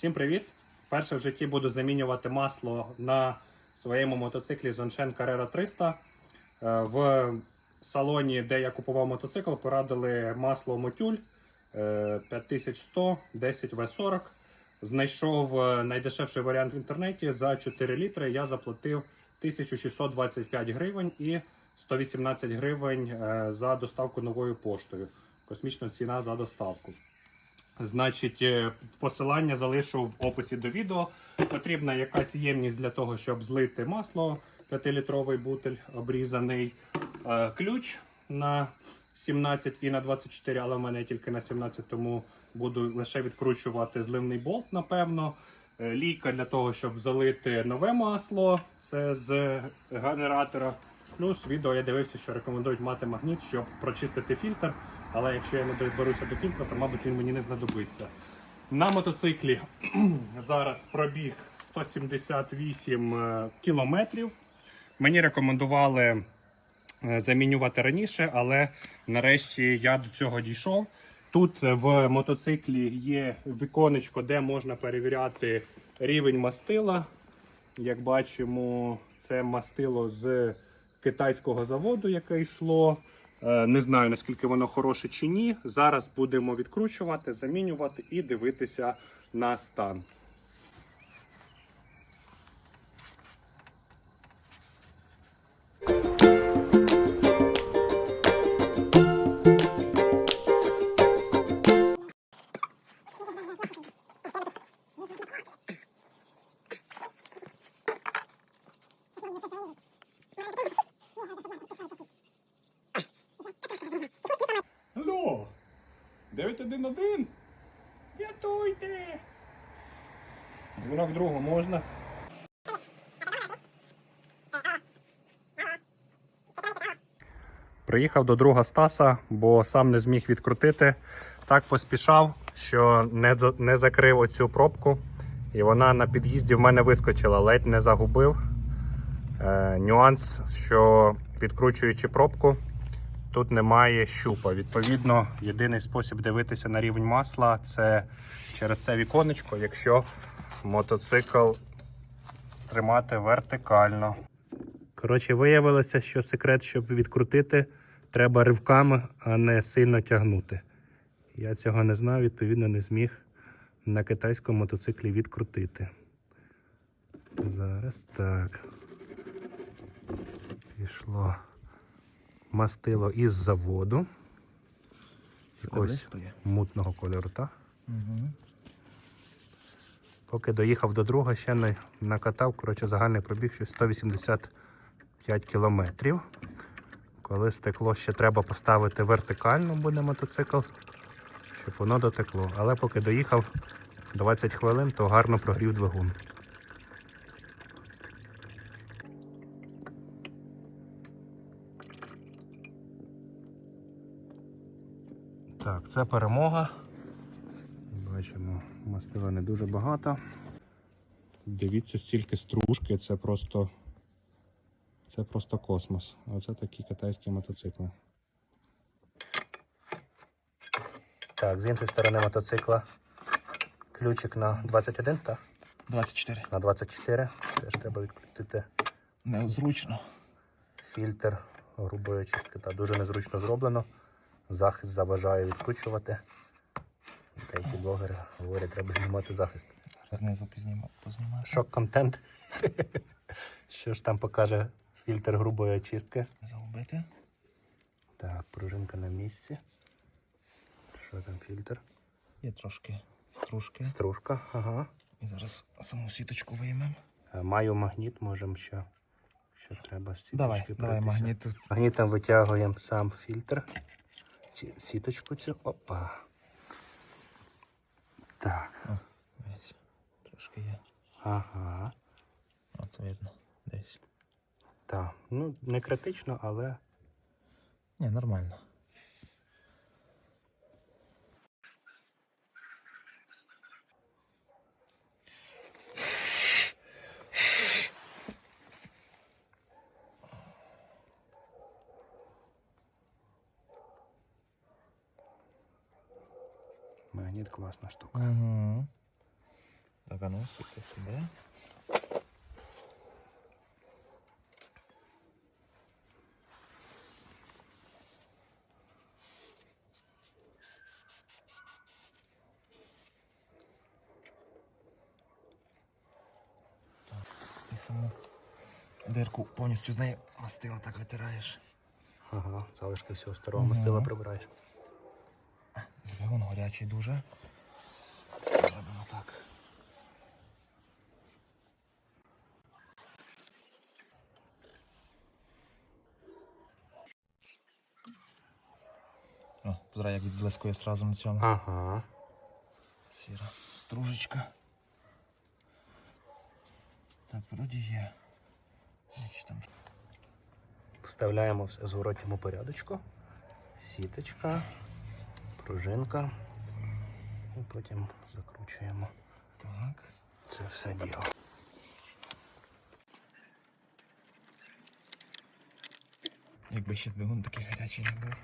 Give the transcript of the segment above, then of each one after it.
Всім привіт! Вперше в житті буду замінювати масло на своєму мотоциклі Zonchen Carrera 300. Е, В салоні, де я купував мотоцикл, порадили масло Мотюль е, 5100 10 В40. Знайшов е, найдешевший варіант в інтернеті за 4 літри. Я заплатив 1625 гривень і 118 гривень е, за доставку новою поштою. Космічна ціна за доставку. Значить, е, посилання залишу в описі до відео. Потрібна якась ємність для того, щоб злити масло. 5-літровий бутиль обрізаний. Е, Ключ на 17 і на 24, але в мене тільки на 17, тому буду лише відкручувати зливний болт, напевно. Е, Лійка для того, щоб залити нове масло. Це з генератора. Плюс відео я дивився, що рекомендують мати магніт, щоб прочистити фільтр. Але якщо я не доберуся до фільтра, то мабуть він мені не знадобиться. На мотоциклі зараз пробіг 178 е, кілометрів. Мені рекомендували е, замінювати раніше, але нарешті я до цього дійшов. Тут е, в мотоциклі є віконечко, де можна перевіряти рівень мастила. Як бачимо, це мастило з китайського заводу, яке йшло. Е, Не знаю наскільки воно хороше чи ні. Зараз будемо відкручувати, замінювати і дивитися на стан. 911? Рятуйте! Дзвінок другу можна? Приїхав до друга Стаса, бо сам не зміг відкрутити. Так поспішав, що не, не закрив оцю пробку. І вона на під'їзді в мене вискочила, ледь не загубив. Е, нюанс, що відкручуючи пробку, тут немає щупа. Відповідно, єдиний спосіб дивитися на рівень масла це через це віконечко, якщо мотоцикл тримати вертикально. Коротше, виявилося, що секрет, щоб відкрутити, треба ривками, а не сильно тягнути. Я цього не знав, відповідно, не зміг на китайському мотоциклі відкрутити. Зараз так. Пішло мастило із заводу. З ось мутного кольору, так? Угу. Поки доїхав до друга, ще не накатав. Коротше, загальний пробіг щось 185 кілометрів. Коли стекло ще треба поставити вертикально, буде мотоцикл, щоб воно дотекло. Але поки доїхав 20 хвилин, то гарно прогрів двигун. Так, це перемога. Бачимо, мастила не дуже багато. Дивіться, стільки стружки, це просто. Це просто космос. Оце такі китайські мотоцикли. Так, з іншої сторони мотоцикла ключик на 21, так? 24. На 24. Теж треба відкрутити Незручно. фільтр грубої очистки. Та дуже незручно зроблено. Захист заважає відкручувати. Деякі блогери говорять, треба знімати захист. Знизу пізніше познімати. Шок контент. Що ж там покаже фільтр грубої очистки? Загубити. Так, пружинка на місці. Що там фільтр? Є трошки стружки. Стружка, ага. І зараз саму сіточку виймемо. Е, Маю магніт, можемо ще. Що треба з Давай, сіточки давай пройтися. магніт. Магнітом витягуємо сам фільтр. Сіточку цю. Опа. Так. Ось. Трошки є. Ага. От видно. Десь. Так. Ну, не критично, але. Ні, нормально. Магніт класна штука. Угу. Так, а ну сюди сюди. І саму дирку повністю з нею мастила так витираєш. Ага, залишки всього старого Мгм. мастила прибираєш. Двигун гарячий дуже. Робимо так. О, зараз як відблискує сразу на цьому. Ага. Сіра стружечка. Так, вроді є. Там. Вставляємо в зворотньому порядочку. Сіточка, пружинка. І потім закручуємо Так. це все діло. Якби ще двигун такий гарячий не був.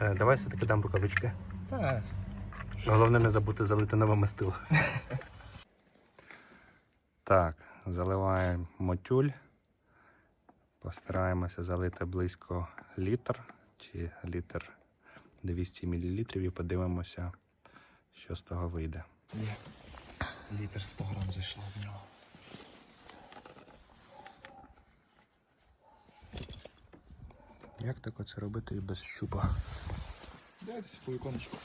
Е, давай все-таки дам рукавички. Так. Головне не забути залити нове мастило. так, заливаємо тюль. Постараємося залити близько літр чи літр 200 мл і подивимося, що з того вийде. Є. Літр 100 грам зайшло в нього. Як так оце робити і без щупа? Дайте по іконочку.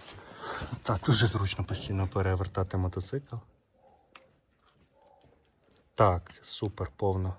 Так, дуже зручно постійно перевертати мотоцикл. Так, супер, повно.